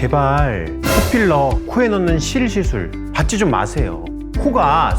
제발 코필러 코에 넣는 실 시술 받지 좀 마세요. 코가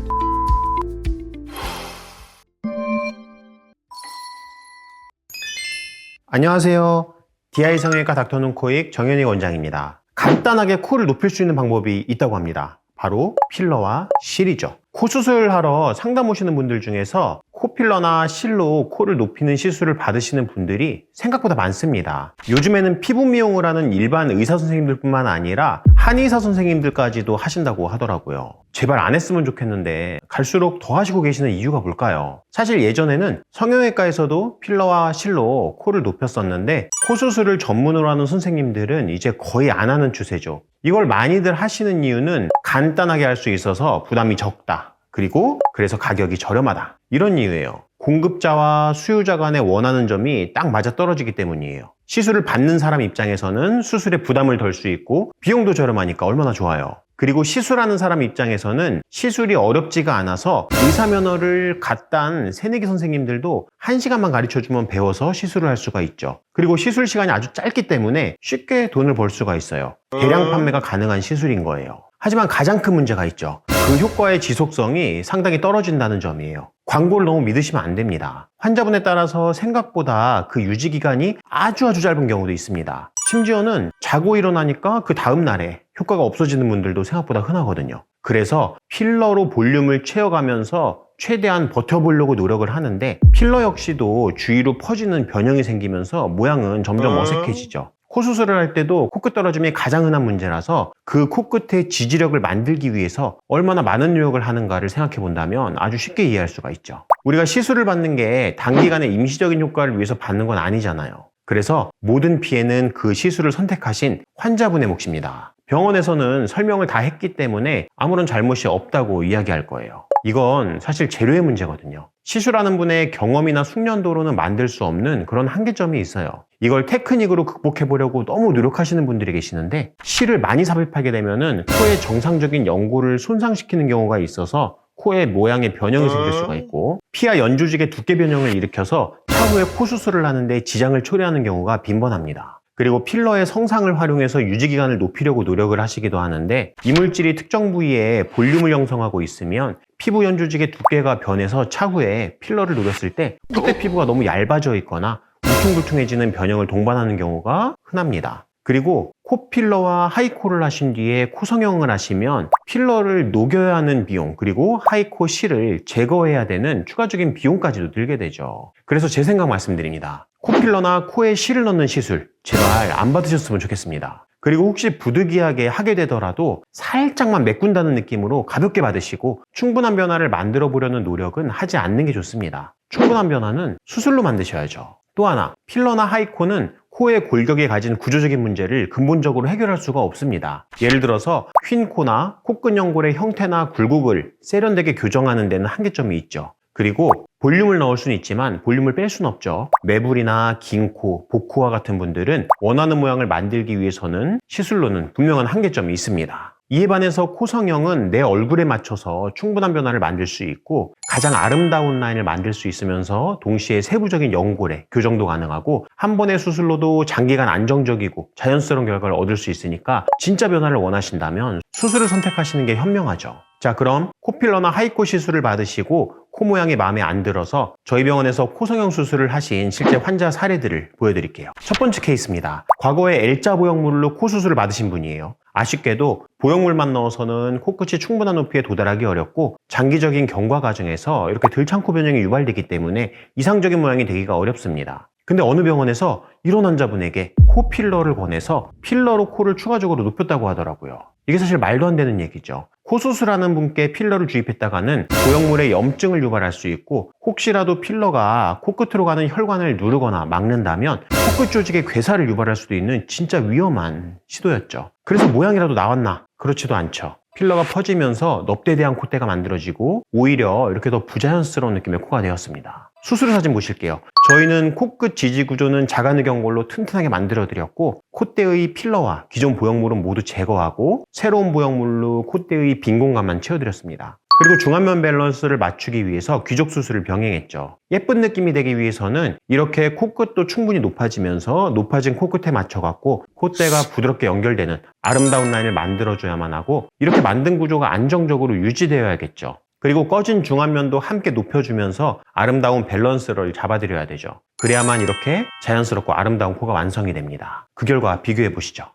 안녕하세요. DI 성형외과 닥터눈 코익 정현희 원장입니다. 간단하게 코를 높일 수 있는 방법이 있다고 합니다. 바로 필러와 실이죠. 코 수술하러 상담 오시는 분들 중에서 코필러나 실로 코를 높이는 시술을 받으시는 분들이 생각보다 많습니다. 요즘에는 피부 미용을 하는 일반 의사 선생님들뿐만 아니라 한의사 선생님들까지도 하신다고 하더라고요. 제발 안 했으면 좋겠는데 갈수록 더 하시고 계시는 이유가 뭘까요? 사실 예전에는 성형외과에서도 필러와 실로 코를 높였었는데 코 수술을 전문으로 하는 선생님들은 이제 거의 안 하는 추세죠. 이걸 많이들 하시는 이유는 간단하게 할 수 있어서 부담이 적다. 그리고 그래서 가격이 저렴하다. 이런 이유예요. 공급자와 수요자 간에 원하는 점이 딱 맞아 떨어지기 때문이에요. 시술을 받는 사람 입장에서는 수술에 부담을 덜 수 있고 비용도 저렴하니까 얼마나 좋아요. 그리고 시술하는 사람 입장에서는 시술이 어렵지가 않아서 의사 면허를 갓 딴 새내기 선생님들도 한시간만 가르쳐주면 배워서 시술을 할 수가 있죠. 그리고 시술 시간이 아주 짧기 때문에 쉽게 돈을 벌 수가 있어요. 대량 판매가 가능한 시술인 거예요. 하지만 가장 큰 문제가 있죠. 그 효과의 지속성이 상당히 떨어진다는 점이에요. 광고를 너무 믿으시면 안 됩니다. 환자분에 따라서 생각보다 그 유지 기간이 아주 아주 짧은 경우도 있습니다. 심지어는 자고 일어나니까 그 다음 날에 효과가 없어지는 분들도 생각보다 흔하거든요. 그래서 필러로 볼륨을 채워가면서 최대한 버텨보려고 노력을 하는데 필러 역시도 주위로 퍼지는 변형이 생기면서 모양은 점점 어색해지죠. 코 수술을 할 때도 코끝 떨어짐이 가장 흔한 문제라서 그 코끝의 지지력을 만들기 위해서 얼마나 많은 노력을 하는가를 생각해 본다면 아주 쉽게 이해할 수가 있죠. 우리가 시술을 받는 게 단기간에 임시적인 효과를 위해서 받는 건 아니잖아요. 그래서 모든 피해는 그 시술을 선택하신 환자분의 몫입니다. 병원에서는 설명을 다 했기 때문에 아무런 잘못이 없다고 이야기할 거예요. 이건 사실 재료의 문제거든요. 시술하는 분의 경험이나 숙련도로는 만들 수 없는 그런 한계점이 있어요. 이걸 테크닉으로 극복해 보려고 너무 노력하시는 분들이 계시는데 실을 많이 삽입하게 되면은 코의 정상적인 연골을 손상시키는 경우가 있어서 코의 모양의 변형이 생길 수가 있고 피하 연조직의 두께 변형을 일으켜서 차후에 코 수술을 하는데 지장을 초래하는 경우가 빈번합니다. 그리고 필러의 성상을 활용해서 유지기간을 높이려고 노력을 하시기도 하는데 이물질이 특정 부위에 볼륨을 형성하고 있으면 피부 연조직의 두께가 변해서 차후에 필러를 노렸을 때 콧대 피부가 너무 얇아져 있거나 울퉁불퉁해지는 변형을 동반하는 경우가 흔합니다. 그리고 코필러와 하이코를 하신 뒤에 코 성형을 하시면 필러를 녹여야 하는 비용 그리고 하이코 실을 제거해야 되는 추가적인 비용까지도 들게 되죠. 그래서 제 생각 말씀드립니다. 코필러나 코에 실을 넣는 시술 제발 안 받으셨으면 좋겠습니다. 그리고 혹시 부득이하게 하게 되더라도 살짝만 메꾼다는 느낌으로 가볍게 받으시고 충분한 변화를 만들어 보려는 노력은 하지 않는 게 좋습니다. 충분한 변화는 수술로 만드셔야죠. 또 하나, 필러나 하이코는 코의 골격이 가진 구조적인 문제를 근본적으로 해결할 수가 없습니다. 예를 들어서 휜 코나 코끝 연골의 형태나 굴곡을 세련되게 교정하는 데는 한계점이 있죠. 그리고 볼륨을 넣을 수는 있지만 볼륨을 뺄 수는 없죠. 매불이나 긴 코, 복코와 같은 분들은 원하는 모양을 만들기 위해서는 시술로는 분명한 한계점이 있습니다. 이에 반해서 코성형은 내 얼굴에 맞춰서 충분한 변화를 만들 수 있고 가장 아름다운 라인을 만들 수 있으면서 동시에 세부적인 연골에 교정도 가능하고 한 번의 수술로도 장기간 안정적이고 자연스러운 결과를 얻을 수 있으니까 진짜 변화를 원하신다면 수술을 선택하시는 게 현명하죠. 자 그럼 코필러나 하이코 시술을 받으시고 코 모양이 마음에 안 들어서 저희 병원에서 코성형 수술을 하신 실제 환자 사례들을 보여드릴게요. 첫 번째 케이스입니다. 과거에 L자 보형물로 코 수술을 받으신 분이에요. 아쉽게도 보형물만 넣어서는 코끝이 충분한 높이에 도달하기 어렵고 장기적인 경과 과정에서 이렇게 들창코 변형이 유발되기 때문에 이상적인 모양이 되기가 어렵습니다. 근데 어느 병원에서 이런 환자분에게 코 필러를 권해서 필러로 코를 추가적으로 높였다고 하더라고요. 이게 사실 말도 안 되는 얘기죠. 코 수술하는 분께 필러를 주입했다가는 보형물에 염증을 유발할 수 있고 혹시라도 필러가 코끝으로 가는 혈관을 누르거나 막는다면 코끝 조직에 괴사를 유발할 수도 있는 진짜 위험한 시도였죠. 그래서 모양이라도 나왔나? 그렇지도 않죠. 필러가 퍼지면서 넙대대한 콧대가 만들어지고 오히려 이렇게 더 부자연스러운 느낌의 코가 되었습니다. 수술 사진 보실게요. 저희는 코끝 지지 구조는 자가누경골로 튼튼하게 만들어 드렸고 콧대의 필러와 기존 보형물은 모두 제거하고 새로운 보형물로 콧대의 빈 공간만 채워드렸습니다. 그리고 중안면 밸런스를 맞추기 위해서 귀족 수술을 병행했죠. 예쁜 느낌이 되기 위해서는 이렇게 코끝도 충분히 높아지면서 높아진 코끝에 맞춰갖고 콧대가 부드럽게 연결되는 아름다운 라인을 만들어줘야만 하고 이렇게 만든 구조가 안정적으로 유지되어야겠죠. 그리고 꺼진 중안면도 함께 높여주면서 아름다운 밸런스를 잡아드려야 되죠. 그래야만 이렇게 자연스럽고 아름다운 코가 완성이 됩니다. 그 결과 비교해 보시죠.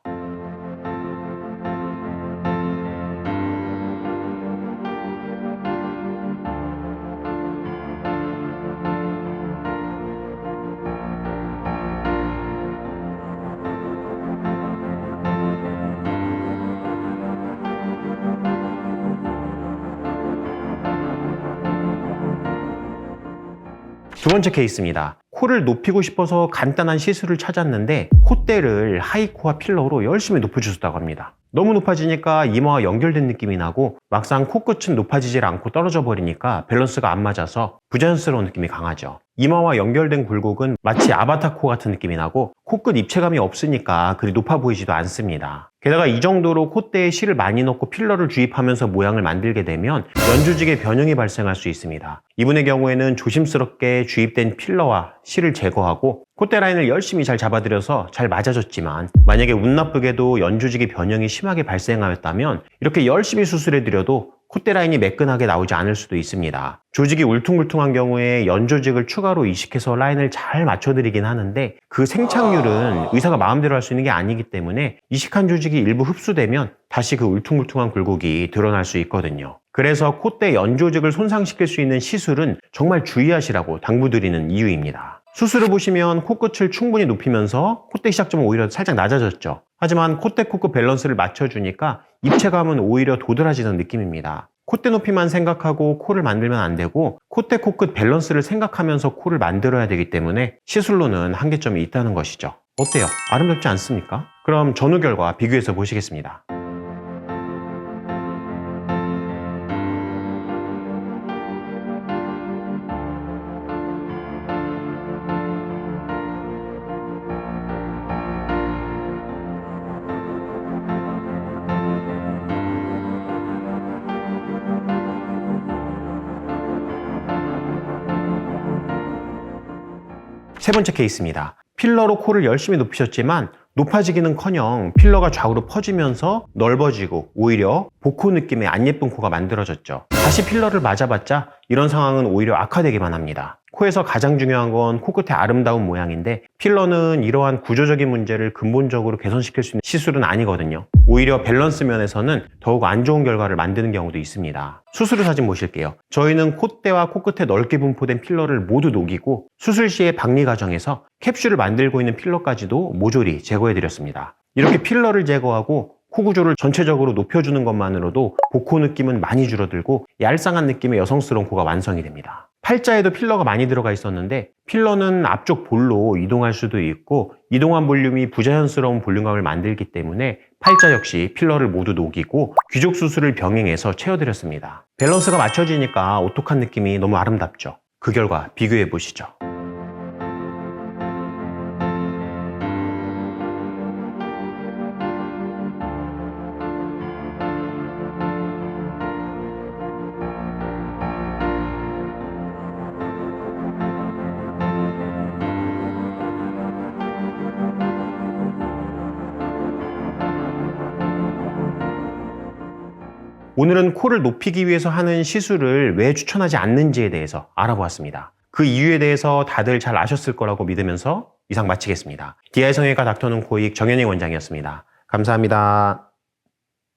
번째 케이스입니다. 코를 높이고 싶어서 간단한 시술을 찾았는데 콧대를 하이코어 필러로 열심히 높여주셨다고 합니다. 너무 높아지니까 이마와 연결된 느낌이 나고 막상 코끝은 높아지질 않고 떨어져 버리니까 밸런스가 안 맞아서 부자연스러운 느낌이 강하죠. 이마와 연결된 굴곡은 마치 아바타 코 같은 느낌이 나고 코끝 입체감이 없으니까 그리 높아 보이지도 않습니다. 게다가 이 정도로 콧대에 실을 많이 넣고 필러를 주입하면서 모양을 만들게 되면 연조직의 변형이 발생할 수 있습니다. 이분의 경우에는 조심스럽게 주입된 필러와 실을 제거하고 콧대 라인을 열심히 잘 잡아들여서 잘 맞아줬지만 만약에 운 나쁘게도 연조직의 변형이 심하게 발생하였다면 이렇게 열심히 수술해드려도 콧대 라인이 매끈하게 나오지 않을 수도 있습니다. 조직이 울퉁불퉁한 경우에 연조직을 추가로 이식해서 라인을 잘 맞춰드리긴 하는데 그 생착률은 의사가 마음대로 할 수 있는 게 아니기 때문에 이식한 조직이 일부 흡수되면 다시 그 울퉁불퉁한 굴곡이 드러날 수 있거든요. 그래서 콧대 연조직을 손상시킬 수 있는 시술은 정말 주의하시라고 당부드리는 이유입니다. 수술을 보시면 코끝을 충분히 높이면서 콧대 시작점은 오히려 살짝 낮아졌죠. 하지만 콧대 코끝 밸런스를 맞춰주니까 입체감은 오히려 도드라지는 느낌입니다. 콧대 높이만 생각하고 코를 만들면 안 되고 콧대 코끝 밸런스를 생각하면서 코를 만들어야 되기 때문에 시술로는 한계점이 있다는 것이죠. 어때요? 아름답지 않습니까? 그럼 전후 결과 비교해서 보시겠습니다. 세 번째 케이스입니다. 필러로 코를 열심히 높이셨지만 높아지기는 커녕 필러가 좌우로 퍼지면서 넓어지고 오히려 복코 느낌의 안 예쁜 코가 만들어졌죠. 다시 필러를 맞아봤자 이런 상황은 오히려 악화되기만 합니다. 코에서 가장 중요한 건 코끝의 아름다운 모양인데 필러는 이러한 구조적인 문제를 근본적으로 개선시킬 수 있는 시술은 아니거든요. 오히려 밸런스 면에서는 더욱 안 좋은 결과를 만드는 경우도 있습니다. 수술 후 사진 보실게요. 저희는 콧대와 코끝에 넓게 분포된 필러를 모두 녹이고 수술 시의 박리 과정에서 캡슐을 만들고 있는 필러까지도 모조리 제거해 드렸습니다. 이렇게 필러를 제거하고 코 구조를 전체적으로 높여주는 것만으로도 복코 느낌은 많이 줄어들고 얄쌍한 느낌의 여성스러운 코가 완성이 됩니다. 팔자에도 필러가 많이 들어가 있었는데 필러는 앞쪽 볼로 이동할 수도 있고 이동한 볼륨이 부자연스러운 볼륨감을 만들기 때문에 팔자 역시 필러를 모두 녹이고 귀족 수술을 병행해서 채워드렸습니다. 밸런스가 맞춰지니까 오똑한 느낌이 너무 아름답죠. 그 결과 비교해 보시죠. 오늘은 코를 높이기 위해서 하는 시술을 왜 추천하지 않는지에 대해서 알아보았습니다. 그 이유에 대해서 다들 잘 아셨을 거라고 믿으면서 이상 마치겠습니다. DI 성형외과 닥터는 코익 정현희 원장이었습니다. 감사합니다.